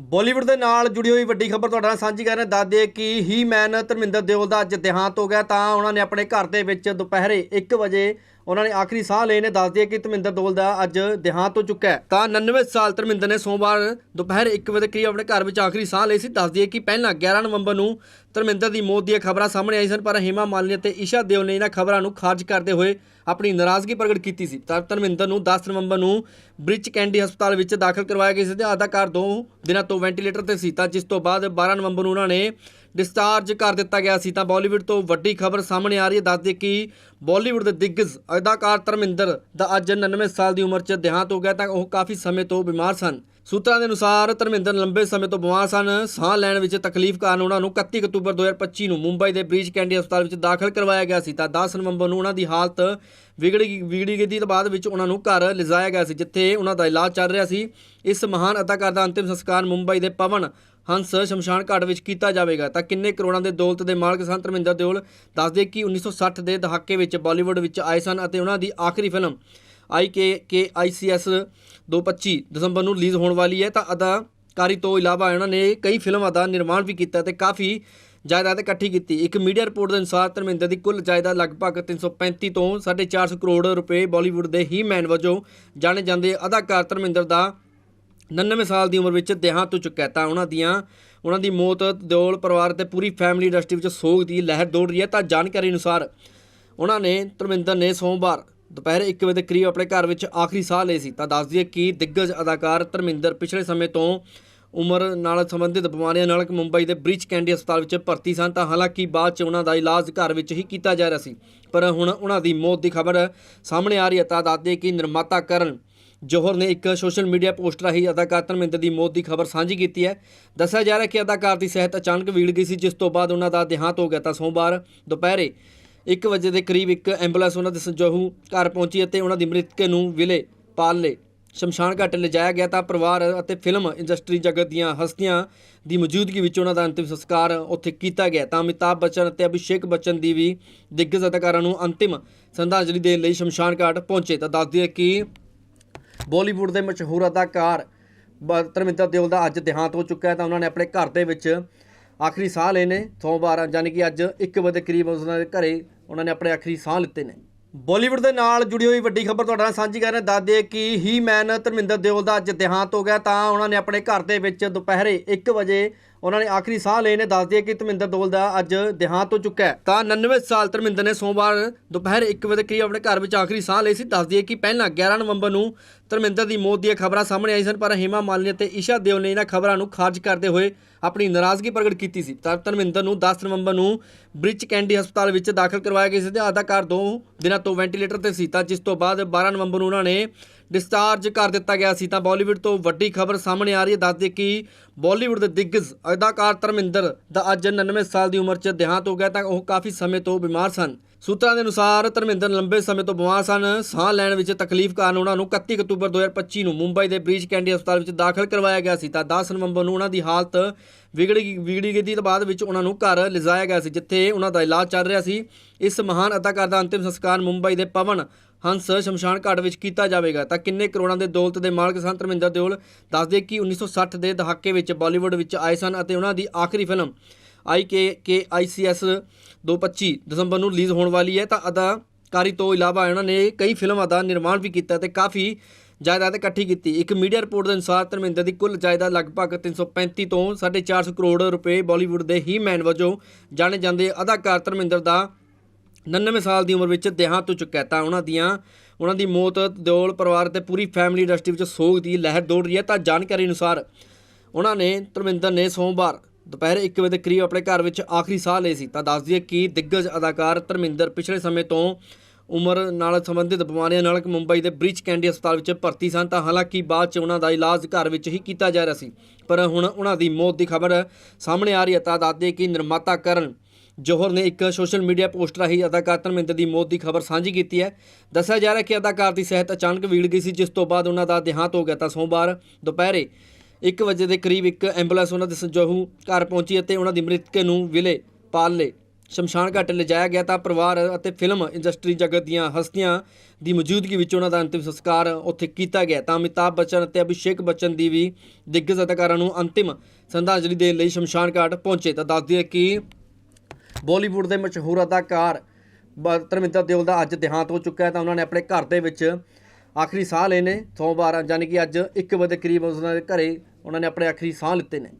ਬਾਲੀਵੁੱਡ ਦੇ ਨਾਲ ਜੁੜੀ ਹੋਈ ਵੱਡੀ ਖਬਰ ਤੁਹਾਡੇ ਨਾਲ ਸਾਂਝੀ ਕਰ ਰਹੇ ਹਾਂ ਕਿ ਹੀ ਮੈਨ ਧਰਮਿੰਦਰ ਦਿਓਲ ਦਾ ਅੱਜ ਦੇਹਾਂਤ ਹੋ ਗਿਆ। ਤਾਂ ਉਹਨਾਂ ਨੇ ਆਪਣੇ ਘਰ ਦੇ ਵਿੱਚ ਦੁਪਹਿਰੇ 1 ਵਜੇ ਉਹਨਾਂ ਨੇ ਆਖਰੀ ਸਾਹ ਲਏ ਨੇ, ਦੱਸ ਦਈਏ ਕਿ ਧਰਮਿੰਦਰ ਦਿਓਲ ਦਾ ਅੱਜ ਦੇਹਾਂਤ ਹੋ ਚੁੱਕਾ ਹੈ। ਤਾਂ 99 ਸਾਲ ਧਰਮਿੰਦਰ ਨੇ ਸੋਮਵਾਰ ਦੁਪਹਿਰ 1 ਵਜੇ ਕਰੀਬ ਆਪਣੇ ਘਰ ਵਿੱਚ ਆਖਰੀ ਸਾਹ ਲਈ ਸੀ। ਦੱਸ ਦਈਏ ਕਿ ਪਹਿਲਾਂ 11 ਨਵੰਬਰ ਨੂੰ ਧਰਮਿੰਦਰ ਦੀ ਮੌਤ ਦੀਆਂ ਖਬਰਾਂ ਸਾਹਮਣੇ ਆਈ ਸਨ, ਪਰ ਹੇਮਾ ਮਾਲਿਨੀ ਅਤੇ ਈਸ਼ਾ ਦਿਓਲ ਨੇ ਇਹਨਾਂ ਖਬਰਾਂ ਨੂੰ ਖਾਰਜ ਕਰਦੇ ਹੋਏ ਆਪਣੀ ਨਾਰਾਜ਼ਗੀ ਪ੍ਰਗਟ ਕੀਤੀ ਸੀ। ਤਾਂ ਧਰਮਿੰਦਰ ਨੂੰ 10 ਨਵੰਬਰ ਨੂੰ ਬ੍ਰਿਜ ਕੈਂਡੀ ਹਸਪਤਾਲ ਵਿੱਚ ਦਾਖਲ ਕਰਵਾਇਆ ਗਿਆ ਸੀ ਤੇ ਅਦਾਕਾਰ ਦੋ ਦਿਨਾਂ ਤੋਂ ਵੈਂਟੀਲੇਟਰ ਤੇ ਸੀ। ਤਾਂ ਜਿਸ ਤੋਂ ਬਾਅਦ 12 ਨਵੰਬਰ ਨੂੰ ਉਹਨਾਂ ਨੇ ਡਿਸਚਾਰਜ ਕਰ ਦਿੱਤਾ ਗਿਆ ਸੀ। ਤਾਂ ਬਾਲੀਵੁੱਡ ਤੋਂ ਵੱਡੀ ਖਬਰ ਸਾਹਮਣੇ ਆ ਰਹੀ ਹੈ। ਦੱਸਦੇ ਕਿ ਬਾਲੀਵੁੱਡ ਦੇ ਦਿੱਗਜ ਅਦਾਕਾਰ ਧਰਮਿੰਦਰ ਦਾ ਅੱਜ 99 ਸਾਲ ਦੀ ਉਮਰ 'ਚ ਦੇਹਾਂਤ ਹੋ ਗਿਆ। ਤਾਂ ਉਹ ਕਾਫੀ ਸਮੇਂ ਤੋਂ ਬਿਮਾਰ ਸਨ। ਸੂਤਰਾਂ ਦੇ ਅਨੁਸਾਰ ਧਰਮਿੰਦਰ ਲੰਬੇ ਸਮੇਂ ਤੋਂ ਬਿਮਾਰ ਸਨ। ਸਾਹ ਲੈਣ ਵਿੱਚ ਤਕਲੀਫ ਕਾਰਨ ਉਹਨਾਂ ਨੂੰ 31 ਅਕਤੂਬਰ 2025 ਨੂੰ ਮੁੰਬਈ ਦੇ ਬ੍ਰਿਜ ਕੈਂਡੀ ਹਸਪਤਾਲ ਵਿੱਚ ਦਾਖਲ ਕਰਵਾਇਆ ਗਿਆ ਸੀ। ਤਾਂ 10 ਨਵੰਬਰ ਨੂੰ ਉਹਨਾਂ ਦੀ ਹਾਲਤ ਵਿਗੜ ਗਈ ਵਿਗੜੀ ਗਈ ਤੇ ਬਾਅਦ ਵਿੱਚ ਉਹਨਾਂ ਨੂੰ ਘਰ ਲਿਜਾਇਆ ਗਿਆ ਸੀ, ਜਿੱਥੇ ਉਹਨਾਂ ਦਾ ਇਲਾਜ ਚੱਲ ਰਿਹਾ ਸੀ। ਇਸ ਮਹਾਨ ਅਦਾਕਾਰ ਦਾ ਅੰਤਿਮ ਸੰਸਕਾਰ ਮੁੰਬਈ ਦੇ ਪਵਨ ਹੰਸ ਸ਼ਮਸ਼ਾਨ ਘਾਟ ਵਿੱਚ ਕੀਤਾ ਜਾਵੇਗਾ। ਤਾਂ ਕਿੰਨੇ ਕਰੋੜਾਂ ਦੇ ਦੌਲਤ ਦੇ ਮਾਲਕ ਸਨ ਧਰਮਿੰਦਰ ਦਿਓਲ? ਦੱਸਦੇ ਕਿ 1960 ਦੇ ਦਹਾਕੇ ਵਿੱਚ ਬਾਲੀਵੁੱਡ ਵਿੱਚ ਆਏ ਸਨ ਅਤੇ ਉਹਨਾਂ ਦੀ ਆਖਰੀ ਫਿਲਮ ਆਈ ਕੇ ਕੇ ਆਈ ਸੀ ਐਸ 225 ਦਸੰਬਰ ਨੂੰ ਰਿਲੀਜ਼ ਹੋਣ ਵਾਲੀ ਹੈ। ਤਾਂ ਅਦਾਕਾਰੀ ਤੋਂ ਇਲਾਵਾ ਇਹਨਾਂ ਨੇ ਕਈ ਫਿਲਮਾਂ ਦਾ ਨਿਰਮਾਣ ਵੀ ਕੀਤਾ ਤੇ ਕਾਫੀ ਜਾਇਦਾਦ ਇਕੱਠੀ ਕੀਤੀ। ਇੱਕ ਮੀਡੀਆ ਰਿਪੋਰਟ ਦੇ ਅਨੁਸਾਰ ਧਰਮਿੰਦਰ ਦੀ ਕੁੱਲ ਜਾਇਦਾਦ ਲਗਭਗ 335 ਤੋਂ 4.5 ਕਰੋੜ ਰੁਪਏ ਬਾਲੀਵੁੱਡ ਦੇ ਹੀ ਮੈਨ ਵਜੋਂ ਜਾਣੇ ਜਾਂਦੇ ਅਦਾਕਾਰ ਧਰਮਿੰਦਰ ਦਾ 99 ਸਾਲ ਦੀ ਉਮਰ ਵਿੱਚ ਦੇਹਾਂਤ ਹੋ ਚੁੱਕਾ ਤਾਂ ਉਹਨਾਂ ਦੀਆਂ, ਉਹਨਾਂ ਦੀ ਮੌਤ ਦਿਓਲ ਪਰਿਵਾਰ ਤੇ ਪੂਰੀ ਫੈਮਿਲੀ ਇੰਡਸਟਰੀ ਵਿੱਚ ਸੋਗ ਦੀ ਲਹਿਰ ਦੌੜ ਰਹੀ ਹੈ। ਤਾਂ ਜਾਣਕਾਰੀ ਅਨੁਸਾਰ ਉਹਨਾਂ ਨੇ ਧਰਮਿੰਦਰ ਨੇ ਸੋਮਵਾਰ ਦੁਪਹਿਰ 1 ਵਜੇ ਦੇ ਕਰੀਬ ਆਪਣੇ ਘਰ ਵਿੱਚ ਆਖਰੀ ਸਾਹ ਲਏ ਸੀ। ਤਾਂ ਦੱਸ ਦਈਏ ਕਿ ਦਿੱਗਜ ਅਦਾਕਾਰ ਧਰਮਿੰਦਰ ਪਿਛਲੇ ਸਮੇਂ ਤੋਂ ਉਮਰ ਨਾਲ ਸੰਬੰਧਿਤ ਬਿਮਾਰੀਆਂ ਨਾਲ ਮੁੰਬਈ ਦੇ ਬ੍ਰਿਜ ਕੈਂਡੀ ਹਸਪਤਾਲ ਵਿੱਚ ਭਰਤੀ ਸਨ। ਤਾਂ ਹਾਲਾਂਕਿ ਬਾਅਦ 'ਚ ਉਹਨਾਂ ਦਾ ਇਲਾਜ ਘਰ ਵਿੱਚ ਹੀ ਕੀਤਾ ਜਾ ਰਿਹਾ ਸੀ। ਪਰ ਹੁਣ ਉਹਨਾਂ ਦੀ ਮੌਤ ਦੀ ਖਬਰ ਸਾਹਮਣੇ ਆ ਰਹੀ ਹੈ। ਤਾਂ ਦੱਸਦੇ ਕਿ ਨਿਰਮਾਤਾ ਕਰਨ ਜੋਹਰ ਨੇ ਇੱਕ ਸੋਸ਼ਲ ਮੀਡੀਆ ਪੋਸਟ ਰਾਹੀਂ ਅਦਾਕਾਰ ਧਰਮਿੰਦਰ ਦੀ ਮੌਤ ਦੀ ਖਬਰ ਸਾਂਝੀ ਕੀਤੀ ਹੈ। ਦੱਸਿਆ ਜਾ ਰਿਹਾ ਹੈ ਕਿ ਅਦਾਕਾਰ ਦੀ ਸਿਹਤ ਅਚਾਨਕ ਵਿਗੜ ਗਈ ਸੀ, ਜਿਸ ਤੋਂ ਬਾਅਦ ਉਹਨਾਂ ਦਾ ਦੇਹਾਂਤ ਹੋ ਗਿਆ। ਤਾਂ ਸੋਮਵਾਰ ਦੁਪਹਿਰੇ 1 ਵਜੇ ਦੇ ਕਰੀਬ ਇੱਕ ਐਂਬੂਲੈਂਸ ਉਹਨਾਂ ਦੇ ਸੰਜੋਹੂ ਘਰ ਪਹੁੰਚੀ ਅਤੇ ਉਹਨਾਂ ਦੀ ਮ੍ਰਿਤਕ ਨੂੰ ਵਿਲੇ ਪਾਲ। ਪਾਲੇ ਸ਼ਮਸ਼ਾਨ ਘਾਟ ਲਿਜਾਇਆ ਗਿਆ ਤਾਂ ਪਰਿਵਾਰ ਅਤੇ ਫਿਲਮ ਇੰਡਸਟਰੀ ਜਗਤ ਦੀਆਂ ਹਸਤੀਆਂ ਦੀ ਮੌਜੂਦਗੀ ਵਿੱਚ ਉਹਨਾਂ ਦਾ ਅੰਤਿਮ ਸੰਸਕਾਰ ਉੱਥੇ ਕੀਤਾ ਗਿਆ। ਤਾਂ ਅਮਿਤਾਭ ਬੱਚਨ ਅਤੇ ਅਭਿਸ਼ੇਕ ਬੱਚਨ ਦੀ ਵੀ ਦਿੱਗਜ ਅਦਾਕਾਰਾਂ ਨੂੰ ਅੰਤਿਮ ਸ਼ਰਧਾਂਜਲੀ ਦੇਣ ਲਈ ਸ਼ਮਸ਼ਾਨ ਘਾਟ ਪਹੁੰਚੇ। ਤਾਂ ਦੱਸਦੀ ਹੈ ਕਿ ਬਾਲੀਵੁੱਡ ਦੇ ਮਸ਼ਹੂਰ ਅਦਾਕਾਰ ਬ- ਧਰਮਿੰਦਰ ਦਿਓਲ ਦਾ ਅੱਜ ਦੇਹਾਂਤ ਹੋ ਚੁੱਕਾ ਹੈ। ਤਾਂ ਉਹਨਾਂ ਨੇ ਆਪਣੇ ਘਰ ਦੇ ਵਿੱਚ ਆਖਰੀ ਸਾਹ ਲਏ ਨੇ। ਸੋਮਵਾਰ, ਯਾਨੀ ਕਿ ਅੱਜ 1 ਵਜੇ ਕਰੀਬ ਉਹਨਾਂ ਦੇ ਘਰੇ ਉਹਨਾਂ ਨੇ ਆਪਣੇ ਆਖਰੀ ਸਾਹ ਲਿੱਤੇ ਨੇ। ਬਾਲੀਵੁੱਡ ਦੇ ਨਾਲ ਜੁੜੀ ਹੋਈ ਵੱਡੀ ਖਬਰ ਤੁਹਾਡੇ ਨਾਲ ਸਾਂਝੀ ਕਰ ਰਹੇ ਹਾਂ ਦੱਸ ਦਈਏ ਕਿ ਹੀ ਮੈਨ ਧਰਮਿੰਦਰ ਦਿਓਲ ਦਾ ਅੱਜ ਦੇਹਾਂਤ ਹੋ ਗਿਆ, ਤਾਂ ਉਹਨਾਂ ਨੇ ਆਪਣੇ ਘਰ ਦੇ ਵਿੱਚ ਦੁਪਹਿਰੇ 1 ਵਜੇ ਉਹਨਾਂ ਨੇ ਆਖਰੀ ਸਾਹ ਲਏ ਨੇ ਦੱਸ ਦਈਏ ਕਿ ਧਰਮਿੰਦਰ ਦਿਓਲ ਦਾ ਅੱਜ ਦੇਹਾਂਤ ਹੋ ਚੁੱਕਾ ਹੈ। ਤਾਂ 99 ਸਾਲ ਧਰਮਿੰਦਰ ਨੇ ਸੋਮਵਾਰ ਦੁਪਹਿਰ 1 ਵਜੇ ਕਰੀਬ ਆਪਣੇ ਘਰ ਵਿੱਚ ਆਖਰੀ ਸਾਹ ਲਈ ਸੀ। ਦੱਸ ਦਈਏ ਕਿ ਪਹਿਲਾਂ 11 ਨਵੰਬਰ ਨੂੰ ਧਰਮਿੰਦਰ ਦੀ ਮੌਤ ਦੀਆਂ ਖਬਰਾਂ ਸਾਹਮਣੇ ਆਈ ਸਨ, ਪਰ ਹੇਮਾ ਮਾਲਿਨੀ ਅਤੇ ਈਸ਼ਾ ਦਿਓਲ ਨੇ ਇਹਨਾਂ ਖਬਰਾਂ ਨੂੰ ਖਾਰਜ ਕਰਦੇ ਹੋਏ ਆਪਣੀ ਨਾਰਾਜ਼ਗੀ ਪ੍ਰਗਟ ਕੀਤੀ ਸੀ। ਤਾਂ ਧਰਮਿੰਦਰ ਨੂੰ 10 ਨਵੰਬਰ ਨੂੰ ਬ੍ਰਿਜ ਕੈਂਡੀ ਹਸਪਤਾਲ ਵਿੱਚ ਦਾਖਲ ਕਰਵਾਇਆ ਗਿਆ ਸੀ ਤੇ ਅਦਾਕਾਰ ਦੋ ਦਿਨਾਂ ਤੋਂ ਵੈਂਟੀਲੇਟਰ ਤੇ ਸੀ। ਤਾਂ ਜਿਸ ਤੋਂ ਬਾਅਦ 12 ਨਵੰਬਰ ਨੂੰ ਉਹਨਾਂ ਨੇ ਡਿਸਚਾਰਜ ਕਰ ਦਿੱਤਾ ਗਿਆ ਸੀ ਤਾਂ ਬਾਲੀਵੁੱਡ ਤੋਂ ਵੱਡੀ ਖਬਰ ਸਾਹਮਣੇ ਆ ਰਹੀ ਹੈ। ਦੱਸਦੇ ਕਿ ਬਾਲੀਵੁੱਡ ਦੇ ਦਿੱਗਜ ਅਦਾਕਾਰ ਧਰਮਿੰਦਰ ਦਾ ਅੱਜ 99 ਸਾਲ ਦੀ ਉਮਰ 'ਚ ਦੇਹਾਂਤ ਹੋ ਗਿਆ ਤਾਂ ਉਹ ਕਾਫੀ ਸਮੇਂ ਤੋਂ ਬਿਮਾਰ ਸਨ। ਸੂਤਰਾਂ ਦੇ ਅਨੁਸਾਰ ਧਰਮਿੰਦਰ ਲੰਬੇ ਸਮੇਂ ਤੋਂ ਬਿਮਾਰ ਸਨ। ਸਾਹ ਲੈਣ ਵਿੱਚ ਤਕਲੀਫ ਕਾਰਨ ਉਹਨਾਂ ਨੂੰ 31 ਅਕਤੂਬਰ 2025 ਨੂੰ ਮੁੰਬਈ ਦੇ ਬ੍ਰਿਜ ਕੈਂਡੀ ਹਸਪਤਾਲ ਵਿੱਚ ਦਾਖਲ ਕਰਵਾਇਆ ਗਿਆ ਸੀ। ਤਾਂ 10 ਨਵੰਬਰ ਨੂੰ ਉਹਨਾਂ ਦੀ ਹਾਲਤ ਵਿਗੜ ਗਈ ਵਿਗੜੀ ਗਈ ਤੋਂ ਬਾਅਦ ਵਿੱਚ ਉਹਨਾਂ ਨੂੰ ਘਰ ਲਿਜਾਇਆ ਗਿਆ ਸੀ, ਜਿੱਥੇ ਉਹਨਾਂ ਦਾ ਇਲਾਜ ਚੱਲ ਰਿਹਾ ਸੀ। ਇਸ ਮਹਾਨ ਅਦਾਕਾਰ ਦਾ ਅੰਤਿਮ ਸੰਸਕਾਰ ਮੁੰਬਈ ਦੇ ਪਵਨ ਹੰਸ ਸ਼ਮਸ਼ਾਨ ਘਾਟ ਵਿੱਚ ਕੀਤਾ ਜਾਵੇਗਾ। ਤਾਂ ਕਿੰਨੇ ਕਰੋੜਾਂ ਦੇ ਦੌਲਤ ਦੇ ਮਾਲਕ ਸਨ ਧਰਮਿੰਦਰ ਦਿਓਲ? ਦੱਸਦੇ ਕਿ 1960 ਦੇ ਦਹਾਕੇ ਵਿੱਚ ਬਾਲੀਵੁੱਡ ਵਿੱਚ ਆਏ ਸਨ ਅਤੇ ਉਹਨਾਂ ਦੀ ਆਖਰੀ ਫਿਲਮ ਆਈ ਕੇ ਕੇ ਆਈ ਸੀ ਐਸ 225 ਦਸੰਬਰ ਨੂੰ ਰਿਲੀਜ਼ ਹੋਣ ਵਾਲੀ ਹੈ ਤਾਂ ਅਦਾਕਾਰੀ ਤੋਂ ਇਲਾਵਾ ਉਹਨਾਂ ਨੇ ਕਈ ਫਿਲਮਾਂ ਦਾ ਨਿਰਮਾਣ ਵੀ ਕੀਤਾ ਤੇ ਕਾਫੀ ਜਾਇਦਾਦ ਇਕੱਠੀ ਕੀਤੀ। ਇੱਕ ਮੀਡੀਆ ਰਿਪੋਰਟ ਦੇ ਅਨੁਸਾਰ ਧਰਮਿੰਦਰ ਦੀ ਕੁੱਲ ਜਾਇਦਾਦ ਲਗਭਗ 335 ਤੋਂ 4.5 ਕਰੋੜ ਰੁਪਏ ਬਾਲੀਵੁੱਡ ਦੇ ਹੀ ਮੈਨ ਵਜੋਂ ਜਾਣੇ ਜਾਂਦੇ ਅਦਾਕਾਰ ਧਰਮਿੰਦਰ ਦਾ 99 ਸਾਲ ਦੀ ਉਮਰ ਵਿੱਚ ਦੇਹਾਂਤ ਹੋ ਚੁੱਕਾ ਤਾਂ ਉਹਨਾਂ ਦੀਆਂ, ਉਹਨਾਂ ਦੀ ਮੌਤ, ਦਿਓਲ ਪਰਿਵਾਰ ਤੇ ਪੂਰੀ ਫੈਮਿਲੀ ਇੰਡਸਟਰੀ ਵਿੱਚ ਸੋਗ ਦੀ ਲਹਿਰ ਦੌੜ ਰਹੀ ਹੈ। ਤਾਂ ਜਾਣਕਾਰੀ ਅਨੁਸਾਰ ਉਹਨਾਂ ਨੇ ਧਰਮਿੰਦਰ ਨੇ ਸੋਮਵਾਰ ਦੁਪਹਿਰ 1 ਵਜੇ ਦੇ ਕਰੀਬ ਆਪਣੇ ਘਰ ਵਿੱਚ ਆਖਰੀ ਸਾਹ ਲਏ ਸੀ। ਤਾਂ ਦੱਸ ਦਈਏ ਕਿ ਦਿੱਗਜ ਅਦਾਕਾਰ ਧਰਮਿੰਦਰ ਪਿਛਲੇ ਸਮੇਂ ਤੋਂ ਉਮਰ ਨਾਲ ਸੰਬੰਧਿਤ ਬਿਮਾਰੀਆਂ ਨਾਲ ਮੁੰਬਈ ਦੇ ਬ੍ਰਿਜ ਕੈਂਡੀ ਹਸਪਤਾਲ ਵਿੱਚ ਭਰਤੀ ਸਨ। ਤਾਂ ਹਾਲਾਂਕਿ ਬਾਅਦ 'ਚ ਉਹਨਾਂ ਦਾ ਇਲਾਜ ਘਰ ਵਿੱਚ ਹੀ ਕੀਤਾ ਜਾ ਰਿਹਾ ਸੀ। ਪਰ ਹੁਣ ਉਹਨਾਂ ਦੀ ਮੌਤ ਦੀ ਖਬਰ ਸਾਹਮਣੇ ਆ ਰਹੀ ਹੈ। ਤਾਂ ਦੱਸਦੇ ਕਿ ਨਿਰਮਾਤਾ ਕਰਨ ਜੋਹਰ ਨੇ ਇੱਕ ਸੋਸ਼ਲ ਮੀਡੀਆ ਪੋਸਟ ਰਾਹੀਂ ਅਦਾਕਾਰ ਧਰਮਿੰਦਰ ਦੀ ਮੌਤ ਦੀ ਖਬਰ ਸਾਂਝੀ ਕੀਤੀ ਹੈ। ਦੱਸਿਆ ਜਾ ਰਿਹਾ ਹੈ ਕਿ ਅਦਾਕਾਰ ਦੀ ਸਿਹਤ ਅਚਾਨਕ ਵਿਗੜ ਗਈ ਸੀ, ਜਿਸ ਤੋਂ ਬਾਅਦ ਉਹਨਾਂ ਦਾ ਦੇਹਾਂਤ ਹੋ ਗਿਆ। ਤਾਂ ਸੋਮਵਾਰ ਦੁਪਹਿਰੇ 1 ਵਜੇ ਦੇ ਕਰੀਬ ਇੱਕ ਐਂਬੂਲੈਂਸ ਉਹਨਾਂ ਦੇ ਸੰਜੋਹੂ ਘਰ ਪਹੁੰਚੀ ਅਤੇ ਉਹਨਾਂ ਦੀ ਮ੍ਰਿਤਕ ਨੂੰ ਵਿਲੇ ਪਾਲ ਪਾਲੇ ਸ਼ਮਸ਼ਾਨ ਘਾਟ ਲਿਜਾਇਆ ਗਿਆ ਤਾਂ ਪਰਿਵਾਰ ਅਤੇ ਫਿਲਮ ਇੰਡਸਟਰੀ ਜਗਤ ਦੀਆਂ ਹਸਤੀਆਂ ਦੀ ਮੌਜੂਦਗੀ ਵਿੱਚ ਉਹਨਾਂ ਦਾ ਅੰਤਿਮ ਸੰਸਕਾਰ ਉੱਥੇ ਕੀਤਾ ਗਿਆ। ਤਾਂ ਅਮਿਤਾਭ ਬੱਚਨ ਅਤੇ ਅਭਿਸ਼ੇਕ ਬੱਚਨ ਦੀ ਵੀ ਦਿੱਗਜ ਅਦਾਕਾਰਾਂ ਨੂੰ ਅੰਤਿਮ ਸ਼ਰਧਾਂਜਲੀ ਦੇਣ ਲਈ ਸ਼ਮਸ਼ਾਨ ਘਾਟ ਪਹੁੰਚੇ। ਤਾਂ ਦੱਸਦੀ ਹੈ ਕਿ ਬਾਲੀਵੁੱਡ ਦੇ ਮਸ਼ਹੂਰ ਅਦਾਕਾਰ ਬ- ਧਰਮਿੰਦਰ ਦਿਓਲ ਦਾ ਅੱਜ ਦੇਹਾਂਤ ਹੋ ਚੁੱਕਾ ਹੈ। ਤਾਂ ਉਹਨਾਂ ਨੇ ਆਪਣੇ ਘਰ ਦੇ ਵਿੱਚ ਆਖਰੀ ਸਾਹ ਲਏ ਨੇ। ਸੋਮਵਾਰ, ਯਾਨੀ ਕਿ ਅੱਜ 1 ਵਜੇ ਦੇ ਕਰੀਬ ਉਹਨਾਂ ਦੇ ਘਰੇ ਉਹਨਾਂ ਨੇ ਆਪਣੇ ਆਖਰੀ ਸਾਹ ਲਿੱਤੇ ਨੇ।